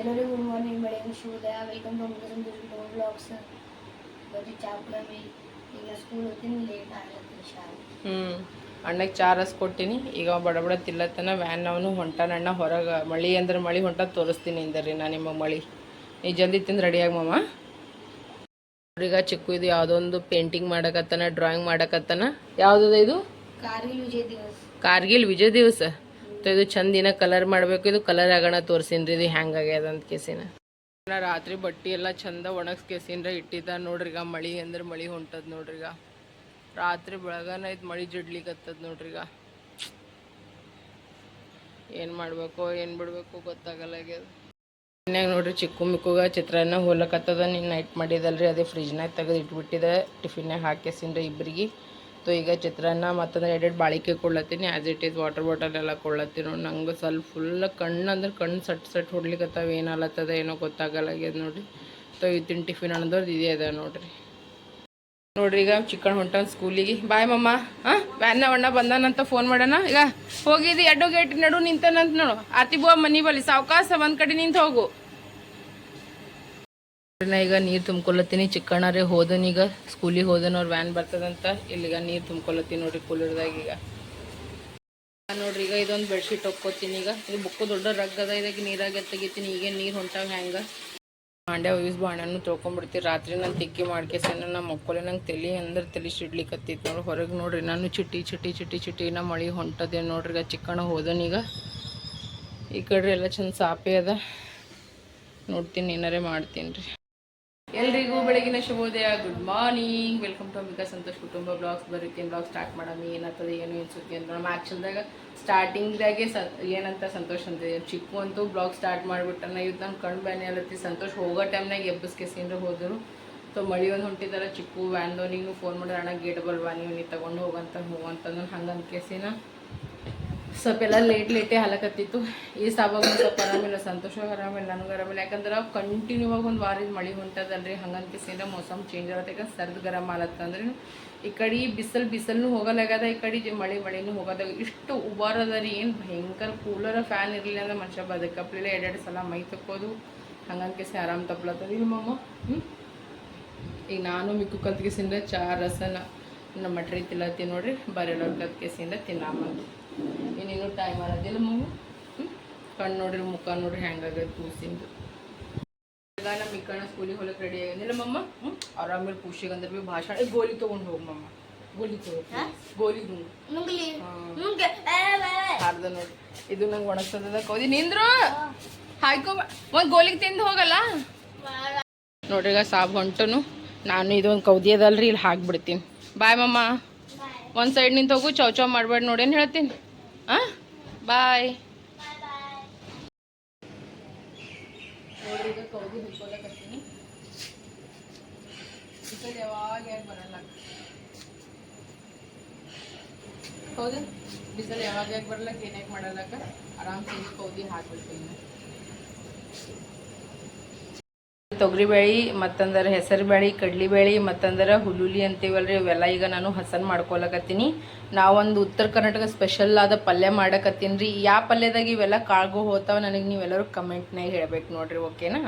ಎಲ್ಲರಿಗೂ good morning ಮಳೆ ಶುಭೋದಯ ವೆಲ್ಕಮ್ ಟು ಸಂತೋಷ್ ಬ್ಲಾಗ್ಸ್ ಬರೀ ಚಾಪುರ ಮೇ ಈಗ ಸ್ಕೂಲ್ ಹೋಗ್ತೀನಿ ಲೇಟ್ ಆಗತ್ತೆ ಶಾಲೆ. ಹ್ಞೂ ಅಣ್ಣಗೆ ಚಾರಸ್ ಕೊಟ್ಟಿನಿ. ಈಗ ಬಡ ಬಡ ತಿಲ್ಲತ್ತನ ವ್ಯಾನ್ ಅವನು ಹೊಂಟಾನ ಅಣ್ಣ ಹೊರಗೆ. ಮಳಿ ಅಂದ್ರೆ ಮಳಿ ಹೊಂಟ ತೋರಿಸ್ತೀನಿ ಇಂದರಿ ನಾನು ನಿಮ್ಮ ಮಳಿ. ನೀ ಜಲ್ದಿ ತಿಂದು ರೆಡಿಯಾಗಿ ಮಾಮ. ಈಗ ಚಿಕ್ಕು ಇದು ಯಾವುದೋ ಒಂದು ಪೇಂಟಿಂಗ್ ಮಾಡಕತ್ತಾನ ಡ್ರಾಯಿಂಗ್ ಮಾಡಕತ್ತಾನ. ಯಾವುದದ ಇದು? ಕಾರ್ಗಿಲ್ ವಿಜಯ್ ದಿವಸ್. ಕಾರ್ಗಿಲ್ ವಿಜಯ್ ದಿವಸ. ಇದು ಚಂದಿನ ಕಲರ್ ಮಾಡಬೇಕು, ಇದು ಕಲರ್ ಆಗೋಣ ತೋರಿಸಿನ್ರಿ ಇದು ಹ್ಯಾಂಗ್ ಆಗ್ಯದ ಅಂತ ಕೇಸಿನ. ರಾತ್ರಿ ಬಟ್ಟೆ ಎಲ್ಲ ಚಂದ ಒಣಗ್ಸ್ ಕೇಸಿನ್ರ ಇಟ್ಟಿದ್ದ, ನೋಡ್ರಿ ಮಳಿ ಅಂದ್ರೆ ಮಳಿ ಹೊಂಟದ ನೋಡ್ರಿ ರಾತ್ರಿ ಬೆಳಗನ ಇದು ಮಳಿ ಜಡ್ಲಿಕತ್ತದ ನೋಡ್ರಿ ಈಗ. ಏನು ಮಾಡಬೇಕು, ಏನು ಬಿಡಬೇಕು ಗೊತ್ತಾಗಲ್ಲ ಮನ್ಯಾಗ ನೋಡ್ರಿ ಚಿಕ್ಕು ಮಿಕ್ಕುಗ ಚಿತ್ರಾನ್ನ ಹೋಲಕತ್ತದ ನೀನು ನೈಟ್ ಮಾಡಿದಲ್ರಿ, ಅದೇ ಫ್ರಿಜ್ನಾಗ ತೆಗೆದು ಇಟ್ಬಿಟ್ಟಿದೆ ಟಿಫಿನ್ಯಾಗ ಹಾಕೇಸಿನ್ರಿ ಇಬ್ಬರಿಗೆ ಸೊ ಈಗ ಚಿತ್ರಾನ್ನ ಮತ್ತಂದ್ರೆ ಎರಡು ಬಾಳಿಕೆ ಕೊಡ್ಲತ್ತೀನಿ as it is water bottle ಎಲ್ಲ ಕೊಡ್ಲತ್ತೀನಿ ನೋಡಿ ನಂಗೆ ಸ್ವಲ್ಪ ಫುಲ್ ಕಣ್ಣು ಅಂದ್ರೆ ಕಣ್ಣು ಸಟ್ ಸಟ್ ಹೊಡ್ಲಿಕ್ಕತ್ತಾವ ಏನು ಅಲತ್ತದ ಏನೋ ಗೊತ್ತಾಗಲ್ಲ ಆಗ್ಯದ ನೋಡ್ರಿ. ಸೊ ಇವತ್ತಿನ ಟಿಫಿನ್ ಅನ್ನೋದು ಇದೇ ಅದ ನೋಡ್ರಿ. ನೋಡ್ರಿ ಈಗ ಚಿಕ್ಕಣ್ಣ ಹೊಂಟನ್ ಸ್ಕೂಲಿಗೆ. ಬಾಯ್ ಮಮ್ಮ. ಹಾಂ? ವ್ಯಾನ್ನ ಅಣ್ಣ ಬಂದಾನಂತ ಫೋನ್ ಮಾಡೋಣ. ಈಗ ಹೋಗಿದಿ ಎಡ್ಡು ಗೇಟ್ ನಡು ನಿಂತಾನಂತ ನೋಡು. ಆತಿ ಬುವ ಮನಿ ಬಲ್ಲಿ ಸಾವಕಾಶ ಒಂದ್ ಕಡೆ ನಿಂತು ಹೋಗು. ಈಗ ನೀರು ತುಂಬ್ಕೊಳತ್ತೀನಿ. ಚಿಕ್ಕಣ್ಣರೇ ಹೋದನೀಗ ಸ್ಕೂಲಿಗೆ ಹೋದನ ಅವ್ರ ವ್ಯಾನ್ ಬರ್ತದಂತ. ಇಲ್ಲಿಗ ನೀರು ತುಂಬ್ಕೊಳತ್ತೀನಿ ನೋಡ್ರಿ ಕೂಲರ್ದಾಗ ಈಗ. ನೋಡ್ರಿ ಈಗ ಇದೊಂದು ಬೆಡ್ಶೀಟ್ ಒಕ್ಕೋತೀನಿ ಈಗ. ಇದು ಬುಕ್ಕು ದೊಡ್ಡ ರಗ್ ಅದ. ಇದಕ್ಕೆ ನೀರಾಗೆ ತೆಗಿತೀನಿ ಈಗ ನೀರು ಹೊಂಟಾವ ಹೆಂಗೆ? ಬಾಂಡೆ ಒಯ್ಸ್ ಬಾಂಡೆನೂ ತೊಳ್ಕೊಂಬಿಡ್ತೀನಿ ರಾತ್ರಿ ನಾನು ತಿಕ್ಕಿ ಮಾಡ್ಕೇಸನ ನಮ್ಮ ಮಕ್ಕಳು ನಂಗೆ ತಲೆ ಅಂದ್ರೆ ತಲೆ ಸಿಡ್ಲಿಕತ್ತಿತ್ತು ನೋಡಿ ಹೊರಗೆ ನೋಡ್ರಿ ನಾನು ಚಿಟ್ಟಿ ಚಿಟ್ಟಿ ಚಿಟ್ಟಿ ನಾ ಮಳೆ ಹೊಂಟದೆ ನೋಡ್ರಿ. ಈಗ ಚಿಕ್ಕಣ್ಣ ಹೋದನೀಗ ಈ ಕಡೆ ಎಲ್ಲ ಚಂದ ಸಾಪೆ ಅದ. ನೋಡ್ತೀನಿ, ಏನಾರೇ ಮಾಡ್ತೀನಿ ರೀ. ಎಲ್ರಿಗೂ ಬೆಳಗಿನ ಶುಭೋದಯ, good morning. Welcome to Ambika Santosh ಕುಟುಂಬ ಬ್ಲಾಗ್ಸ್. ಬರುತ್ತೆ ಬ್ಲಾಗ್ ಸ್ಟಾರ್ಟ್ ಮಾಡೋಣ. ಏನಾಗ್ತದೆ, ಏನು ಅನ್ಸುತ್ತೆ ಅಂತ ನಮ್ಮ ಆ್ಯಕ್ಚುಲ್ದಾಗ ಸ್ಟಾರ್ಟಿಂಗ್ದಾಗೆ ಸ, ಏನಂತ ಸಂತೋಷ್ ಅಂತ ಚಿಕ್ಕು ಅಂತೂ ಬ್ಲಾಗ್ ಸ್ಟಾರ್ಟ್ ಮಾಡಿಬಿಟ್ಟನ. ಇವತ್ತು ನಾನು ಕಣ್ಣು ಬ್ಯಾನೆ ಅಲ್ಲತ್ತಿ. ಸಂತೋಷ್ ಹೋಗೋ ಟೈಮ್ನಾಗ ಎಬ್ಬಸ್ಕೆಸಿಂದ್ರೆ ಹೋದರು. ಸೊ, ಮಳಿ ಒಂದು ಹೊಂಟಿದಾರ. ಚಿಕ್ಕು ವ್ಯಾನ್ದವನಿಗೂ ಫೋನ್ ಮಾಡಿದ್ರೆ, ಅಣ್ಣ ಗೇಟ್ ಬಲ್ವಾ? ನೀವು ನೀವು ತಗೊಂಡು ಹೋಗಂತ ಹೋಗಂತಂದ್ರೆ ಹಂಗೆ ಅನ್ಕೇಸಿನ ಸ್ವಲ್ಪ ಎಲ್ಲ ಲೇಟ್ ಲೇಟೇ ಹಾಲಕತ್ತಿತ್ತು. ಈ ಸಾಬಾಗ ಸ್ವಲ್ಪ ಆರಾಮಿಲ್ಲ ಸಂತೋಷವಾಗಿ ಆರಾಮಿಲ್ಲ ನನಗೆ ಆರಾಮಿಲ್ಲ ಯಾಕಂದ್ರೆ ಕಂಟಿನ್ಯೂ ಆಗಿ ಒಂದು ವಾರದ ಮಳೆ ಹೊಂಟದಲ್ರಿ ಹಂಗನ್ಕಿಸಿಂದ ಮೋಸಮ್ ಚೇಂಜ್ ಆಗತ್ತೆ. ಯಾಕಂದ್ರೆ ಸರ್ದ್ ಗರಮ್ ಆಲತ್ತಂದ್ರೆ ಈ ಕಡೆ ಬಿಸಿಲು ಬಿಸಿಲು ಹೋಗಲಾಗದ ಈ ಕಡೆ ಮಳೆ ಮಳೆನೂ ಹೋಗೋದಾಗ ಇಷ್ಟು ಉಬಾರದ ರೀ ಏನು ಭಯಂಕರ ಕೂಲರ ಫ್ಯಾನ್ ಇರಲಿಲ್ಲ ಅಂದ್ರೆ ಮನುಷ್ಯ ಬದುಕಪ್ಲಿಲ್ಲ. ಎರಡೆರಡು ಸಲ ಮೈ ತಕ್ಕೋದು ಹಂಗನ್ಕಿಸಿ ಆರಾಮ್ ತಪ್ಲತ್ತದ. ಇಲ್ಲಿ ಮಮ್ಮ ಈಗ ನಾನು ಮಿಕ್ಕು ಕಲ್ತ್ಗೆಸಿಂದ ಚಾ, ರಸನ ನಮ್ಮ ಮಟ್ರಿ ತಿಲ್ಲತ್ತಿ ನೋಡ್ರಿ ಬರೆಲ್ಲೋರ್ ಕಲ್ತ್ಗೆಸಿಂದ ತಿನ್ನಾಮಂದು ಇನ್ನೇನು ಟೈಮ್ ಆಗೋದಿಲ್ಲ ಮಗು. ಕಣ್ಣು ನೋಡ್ರಿ ಮುಖ ನೋಡ್ರಿ ಹೆಂಗಾಗತ್ತೆ ಕೂಸಿಂದು. ಈಗ ನಮ್ಮ ಕಣ್ಣ ಸ್ಕೂಲಿಗೆ ಹೋಗಕ್ಕೆ ರೆಡಿ ಆಗಿಲ್ಲ ಮಮ್ಮ ಹ್ಞೂ ಆರಾಮೇಲೆ ಖುಷಿಗೆ ಅಂದ್ರೆ ಭೀ ಭಾಷಣ ಏ, ಗೋಲಿ ತೊಗೊಂಡು ಹೋಗಿ ಮಮ್ಮ. ಗೋಲಿ ತಗೋ. ಗೋಲಿ ಅರ್ಧ ನೋಡಿ. ಇದು ನಂಗೆ ಒಣಗ್ಸದ ಕೋದಿ ನಿಂದ್ರು? ಹಾಯ್ಕೊ ಒಂದು ಗೋಲಿಗೆ ತಿಂದು ಹೋಗಲ್ಲ? ನೋಡ್ರಿ ಈಗ ಸಾಬ್ ಹೊಂಟನು. ನಾನು ಇದೊಂದು ಕೌದಿ ಅದಲ್ರಿ ಇಲ್ಲಿ ಹಾಕ್ಬಿಡ್ತೀನಿ. ಬಾಯ್ ಮಮ್ಮ. ಒಂದು ಸೈಡ್ ನಿಂತು ಹೋಗು ಚೌ ಚೌ ಮಾಡಬೇಡ ನೋಡೇನು ಹೇಳ್ತೀನಿ. ಹಾಂ ಬಾಯ್ ಈಗ ಕೌದಿ ಹಿಡ್ಕೊಳಕತ್ತೀನಿ. ಕಡೆ ಯಾವಾಗ ಯಾಕೆ ಬರಲ್ಲ? ಹೌದು ಬಿಸಿಲು ಯಾವಾಗ ಯಾಕೆ ಬರಲ್ಲ ಏನ್ಯಾಕೆ ಮಾಡಲ್ಲಕ್ಕ ಆರಾಮ್ ತಿಂದು ಕೌದಿ ಹಾಕ್ಬಿಡ್ತೀನಿ. ತೊಗರಿಬೇಳೆ, ಮತ್ತಂದ್ರೆ ಹೆಸರು ಬೇಳೆ ಕಡ್ಲಿಬೇಳೆ, ಮತ್ತಂದ್ರೆ ಹುಲುಲಿ ಅಂತೀವಲ್ರಿ, ಇವೆಲ್ಲ ಈಗ ನಾನು ಹಸನ್ ಮಾಡ್ಕೊಳಕತ್ತೀನಿ. ನಾವೊಂದು ಉತ್ತರ ಕರ್ನಾಟಕ ಸ್ಪೆಷಲ್ ಆದ ಪಲ್ಯ ಮಾಡಕತ್ತೀನಿ ರೀ ಯಾವ ಪಲ್ಯದಾಗ ಇವೆಲ್ಲ ಕಾಳ್ಗೋ ಹೋತಾವ ನನಗೆ ನೀವೆಲ್ಲರೂ ಕಮೆಂಟ್ನಾಗ ಹೇಳ್ಬೇಕು ನೋಡ್ರಿ ಓಕೆನಾ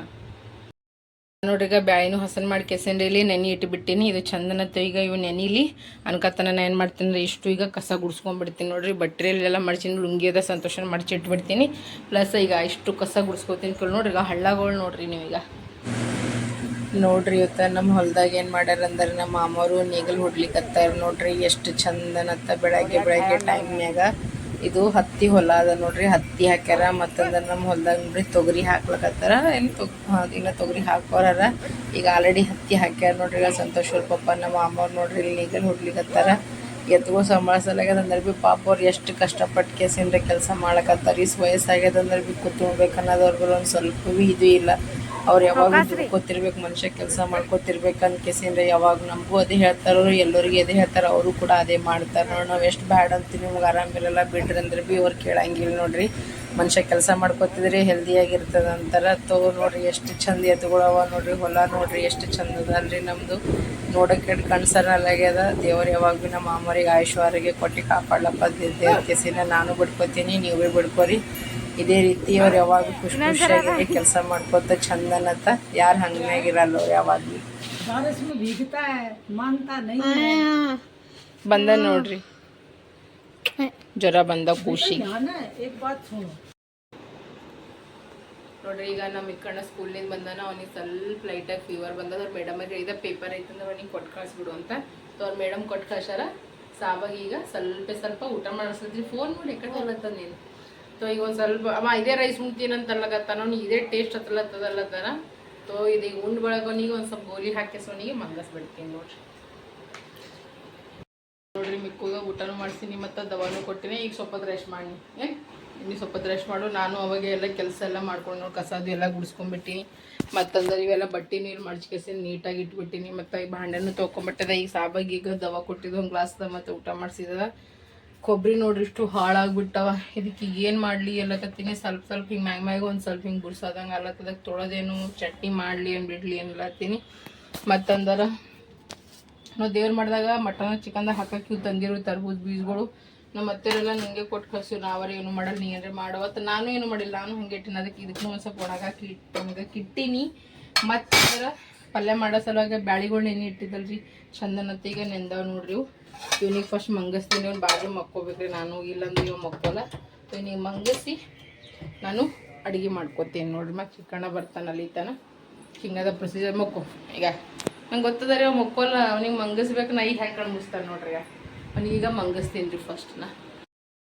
ನೋಡ್ರಿ, ಈಗ ಬ್ಯಾಳಿನೂ ಹಸನ್ ಮಾಡಿ ಕೆಸನ್ರಿ ಇಲ್ಲಿ ನೆನೆ ಇಟ್ಬಿಟ್ಟಿನಿ. ಇದು ಚಂದನ ಈಗ ಇವು ನೆನಿಲಿ. ಅನ್ಕತ್ತನ ನಾನು ಏನು ಮಾಡ್ತೀನಿ ರೀ ಇಷ್ಟು ಈಗ ಕಸ ಗುಡ್ಸ್ಕೊಂಡ್ಬಿಡ್ತೀನಿ ನೋಡ್ರಿ. ಬಟ್ಟೆಲೆಲ್ಲ ಮಡ್ಚಿನ ಲುಂಗಿ ಅದ ಸಂತೋಷ ಮಡ್ಚಿ ಇಟ್ಬಿಡ್ತೀನಿ ಪ್ಲಸ್ ಈಗ ಇಷ್ಟು ಕಸ ಗುಡ್ಸ್ಕೊತೀನಿ ನೋಡ್ರಿ, ಈಗ ಹಳ್ಳಗಳು ನೋಡ್ರಿ ನೀವೀಗ. ನೋಡ್ರಿ ಇವತ್ತ ನಮ್ಮ ಹೊಲ್ದಾಗ ಏನು ಮಾಡ್ಯಾರ ಅಂದ್ರೆ ನಮ್ಮ ಮಾಮವರು ಹೊಡ್ಲಿಕ್ಕೆ ಹೊಡ್ಲಿಕತ್ತಾರ ನೋಡ್ರಿ ಎಷ್ಟು ಚಂದನತ್ತ ಬೆಳಗ್ಗೆ ಬೆಳಗ್ಗೆ ಟೈಮ್ನ್ಯಾಗ ಇದು ಹತ್ತಿ ಹೊಲ ಅದ ನೋಡ್ರಿ, ಹತ್ತಿ ಹಾಕ್ಯಾರ ಮತ್ತಂದ್ರೆ ನಮ್ಮ ಹೊಲ್ದಾಗ ನೋಡ್ರಿ ತೊಗರಿ ಹಾಕ್ಲಕತ್ತಾರ. ಏನು ತೊಗ್ ಇನ್ನು ತೊಗರಿ ಹಾಕೋರ ಈಗ ಆಲ್ರೆಡಿ ಹತ್ತಿ ಹಾಕ್ಯಾರ ನೋಡ್ರಿ ಸಂತೋಷ್ ಪಪ್ಪ ನಮ್ಮ ಮಾಮವ್ರು ನೋಡ್ರಿ ಇಲ್ಲಿ ನೇಗಲ್ ಹೊಡ್ಲಿಕತ್ತಾರ. ಎತ್ಗೋ ಸಂಭಾಳಿಸಲಾಗ್ಯದ ಅಂದ್ರೆ ಭೀ ಪಾಪ ಅವ್ರು ಎಷ್ಟು ಕಷ್ಟಪಟ್ಟು ಕೇಸಿಂದ ಕೆಲಸ ಈ ವಯಸ್ಸಾಗ್ಯದ ಅಂದ್ರೆ ಭೀ ಕೂತ್ಕೊಬೇಕು ಅನ್ನೋದವ್ರಿಗೆ ಒಂದು ಸ್ವಲ್ಪ ಭೀ ಇದು ಇಲ್ಲ. ಅವ್ರು ಯಾವಾಗ ಗೊತ್ತಿರ್ಬೇಕು ಮನುಷ್ಯ ಕೆಲಸ ಮಾಡ್ಕೋತಿರ್ಬೇಕು ಅನ್ಕೇಸಿಂದ್ರೆ ಯಾವಾಗ ನಮಗೂ ಅದೇ ಹೇಳ್ತಾರೋ ಎಲ್ಲರಿಗೆ ಅದೇ ಹೇಳ್ತಾರ ಅವರು ಕೂಡ ಅದೇ ಮಾಡ್ತಾರೆ. ನೋಡಿ ನಾವು ಎಷ್ಟು ಬ್ಯಾಡ್ ಅಂತೀವಿ ನಿಮ್ಗೆ ಆರಾಮಿರಲ್ಲ ಬಿಡ್ರಿ ಅಂದ್ರೆ ಭೀ ಅವ್ರು ಕೇಳಂಗಿಲ್ಲ ನೋಡ್ರಿ. ಮನುಷ್ಯ ಕೆಲಸ ಮಾಡ್ಕೊತಿದ್ರೆ ಹೆಲ್ದಿಯಾಗಿರ್ತದೆ ಅಂತಾರ. ತೋ ನೋಡ್ರಿ ಎಷ್ಟು ಚಂದ ಎತ್ತುಗಳವ ನೋಡ್ರಿ ಹೊಲ ನೋಡ್ರಿ ಎಷ್ಟು ಚಂದ ಅಲ್ರಿ ನಮ್ಮದು ನೋಡಕ್ಕೆ ಕಣ್ಸರಲ್ಲಾಗ್ಯದ ದೇವ್ರು ಯಾವಾಗ ಭೀ ನಮ್ಮ ಮಾಮರಿಗೆ ಆಯುಷ್ವಾರಿಗೆ ಕೊಟ್ಟು ಕಾಪಾಡ್ಲಪ್ಪ ದೇವ್ರ ಕೆಸಿನ ನಾನು ಬಿಡ್ಕೋತೀನಿ ನೀವೇ ಬಿಡ್ಕೋರಿ. ಇದೇ ರೀತಿ ಅವ್ರು ಯಾವಾಗ ಖುಷಿ ಖುಷಿಯಾಗಿ ಕೆಲಸ ಮಾಡ್ಕೊತ ಚಂದನತ್ತ ಯಾರು ಹಂಗಾಗಿರಲ್ಲ ಯಾವಾಗ್ಲೂ. ಬಂದ ನೋಡ್ರಿ. ಜ್ವರ ಬಂದ ಖುಷಿ ನೋಡ್ರಿ ಈಗ ನಮ್ಮ ಇಕ್ಕಣ್ಣ ಸ್ಕೂಲಿಂದ ಬಂದಾನ ಅವನಿಗೆ ಸ್ವಲ್ಪ ಲೈಟಾಗಿ ಫೀವರ್ ಬಂದದ. ಅವ್ರ ಮೇಡಮ್ ಇದ ಪೇಪರ್ ಐತಂದ್ರೆ ಅವನಿಗೆ ಕೊಟ್ಟು ಕಳಿಸ್ಬಿಡು ಅಂತ. ಸೊ ಅವ್ರ ಮೇಡಮ್ ಕೊಟ್ಟು ಕಳ್ಸಾರ ಸಾವಾಗ ಈಗ ಸ್ವಲ್ಪ ಸ್ವಲ್ಪ ಊಟ ಮಾಡಿಸ್ತಿದ್ರಿ ಫೋನ್ ಮಾಡಿ ಕಡೆ ಹೋಗ್ಲತ್ತ ನೀನು. ಸೊ ಈಗ ಒಂದು ಸ್ವಲ್ಪ ಅವ ಇದೇ ರೈಸ್ ಉಣ್ತೀನಿ ಅಂತ ಅಲ್ಲಗತ್ತಾನ ಅವ್ನಿಗೆ ಇದೇ ಟೇಸ್ಟ್ ಹತ್ತಲತ್ತದಲ್ಲತ್ತಾನ ಸೊ ಇದೀಗ ಉಂಡ್ ಬಳಗೋನಿಗೆ ಒಂದು ಸ್ವಲ್ಪ ಗೋಲಿ ಹಾಕಿಸೋನಿಗೆ ಮಂಗಸ್ಬಿಡ್ತೀನಿ ನೋಡ್ರಿ. ನೋಡ್ರಿ ಮಿಕ್ಕುಗ ಊಟನೂ ಮಾಡಿಸ್ತೀನಿ ಮತ್ತು ದವಾನು ಕೊಟ್ಟಿನಿ, ಈಗ ಸ್ವಲ್ಪ ರೆಸ್ಟ್ ಮಾಡಿ ಏ, ಇನ್ನು ಸ್ವಲ್ಪ ರೆಸ್ಟ್ ಮಾಡು, ನಾನು ಅವಾಗ ಎಲ್ಲ ಕೆಲಸ ಎಲ್ಲ ಮಾಡ್ಕೊಂಡು ಕಸದು ಎಲ್ಲ ಗುಡಿಸ್ಕೊಂಡ್ಬಿಟ್ಟಿನಿ ಮತ್ತಂದ್ರೆ ಇವೆಲ್ಲ ಬಟ್ಟೆ ನೀರು ಮಡ್ಚ್ಕೇಸಿ ನೀಟಾಗಿ ಇಟ್ಬಿಟ್ಟಿನಿ, ಮತ್ತು ಈ ಭಾಂಡೆನೂ ತೊಗೊಂಬಿಟ್ಟದ ಈಗ ಸಾಬಾಗಿ ಈಗ ದವಾ ಕೊಟ್ಟಿದ್ದು ಒಂದು ಗ್ಲಾಸ್ದ ಮತ್ತು ಊಟ ಮಾಡಿಸಿದ ಕೊಬ್ಬರಿ ನೋಡ್ರಿ ಇಷ್ಟು ಹಾಳಾಗ್ಬಿಟ್ಟವ. ಇದಕ್ಕೆ ಏನು ಮಾಡಲಿ ಎಲ್ಲಕತ್ತೀನಿ ಸ್ವಲ್ಪ ಸ್ವಲ್ಪ ಹಿಂಗೆ ಮ್ಯಾಗ ಮ್ಯಾಗ ಒಂದು ಸ್ವಲ್ಪ ಹಿಂಗೆ ಗುಡ್ಸೋದಂಗೆ ಅಲ್ಲತ್ತದಾಗ ತೊಳೆದೇನು, ಚಟ್ನಿ ಮಾಡಲಿ ಏನು ಬಿಡಲಿ ಏನಿಲ್ಲತ್ತೀನಿ ಮತ್ತಂದ್ರೆ, ನಾವು ದೇವ್ರು ಮಾಡಿದಾಗ ಮಟನ್, ಚಿಕನ್ದಾಗ ಹಾಕಕ್ಕೆ ತಂದಿರೋ ತರ್ಬೂಜ್ ಬೀಜಗಳು. ನಮ್ಮ ಅತ್ತೆರೆಲ್ಲ ನಿಂಗೆ ಕೊಟ್ಟು ಕಳ್ಸಿವ್ ನಾವರ ಏನು ಮಾಡಲ್ಲ ನೀ ಏನಾರ ಮಾಡವತ್ತು ನಾನು ಏನು ಮಾಡಿಲ್ಲ, ನಾನು ಹಂಗೆ ಇಟ್ಟಿನಿ. ಅದಕ್ಕೆ ಇದಕ್ಕೂ ಒಂದು ಸ್ವಲ್ಪ ಒಣಗಾಕಿ ಹಂಗೆ ಕಿಟ್ಟಿನಿ ಮತ್ತು ಪಲ್ಯ ಮಾಡೋ ಸಲುವಾಗಿ ಬ್ಯಾಳಿಗಳು ನೆನೆ ಇಟ್ಟಿದ್ದಲ್ರಿ. ಚಂದನತ್ತ ಈಗ ನೆಂದವ್ ನೋಡ್ರಿ ಇವನಿಗೆ ಫಸ್ಟ್ ಮಂಗಸ್ತೀನಿ, ಇವ್ನು ಬಾಜು ಮಕ್ಕೋಬೇಕ್ರಿ ನಾನು, ಇಲ್ಲಂದ್ರೆ ಇವ್ ಮಕ್ಕೋಲ್ಲ. ಇವನಿಗೆ ಮಂಗಸಿ ನಾನು ಅಡುಗೆ ಮಾಡ್ಕೊತೀನಿ ನೋಡ್ರಿ ಮತ್ತೆ ಚಿಕ್ಕಣ್ಣ ಬರ್ತಾನಲ್ಲ ತನ ಹಿಂಗದ ಪ್ರೊಸೀಜರ್ ಮಕ್ಕೋ. ಈಗ ನಂಗೆ ಗೊತ್ತದ ರೀ ಅವ ಮಕ್ಕೋಲ್ಲ, ಅವ್ನಿಗೆ ಮಂಗಸ್ಬೇಕು ನಾ ಈಗ ಹೆಂಗೆ ಕಣ್ಮಿಸ್ತಾನೆ ನೋಡ್ರಿ ಅವ್ನಿಗೆ ಈಗ ಮಂಗಸ್ತೀನಿ ರೀ ಫಸ್ಟ್ ನಾ.